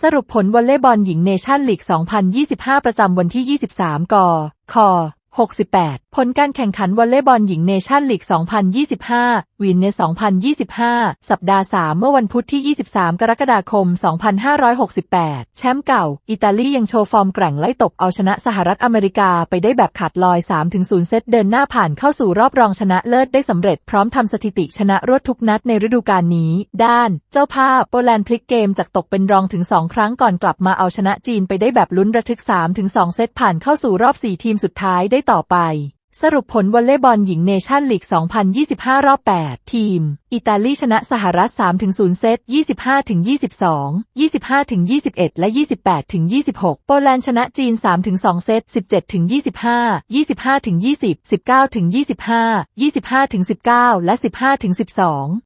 สรุปผลวอลเลย์บอลหญิงเนชั่นลีก 2025 ประจำวันที่ 23 กค 68 ผลการแข่งขันวอลเลย์บอลหญิงเนชั่นลีก 2025 วินเน2025 สัปดาห์ 3 เมื่อวันพุธที่ 23 กรกฎาคม 2568 แชมป์เก่า อิตาลียังโชว์ฟอร์มแกร่งไล่ตบเอาชนะสหรัฐอเมริกาไปได้แบบขาดลอย 3-0 เซตเดินหน้าผ่านเข้าสู่รอบรองชนะเลิศได้สำเร็จพร้อมทำสถิติชนะรวดทุกนัดในฤดูกาลนี้ ด้าน เจ้าภาพโปแลนด์พลิกเกมจากตกเป็นรองถึง 2 ครั้งก่อนกลับมาเอาชนะจีนไปได้แบบลุ้นระทึก 3-2 เซตผ่านเข้าสู่รอบ 4 ทีมสุดท้ายได้ต่อไป สรุปผลวอลเลย์บอลหญิงเนชั่นลีก 2025 รอบ 8 ทีม อิตาลีชนะสหรัฐ 3-0 เซต 25-22 25-21 และ 28-26 โปแลนด์ชนะจีน 3-2 เซต 17-25 25-20 19-25 25-19 และ 15-12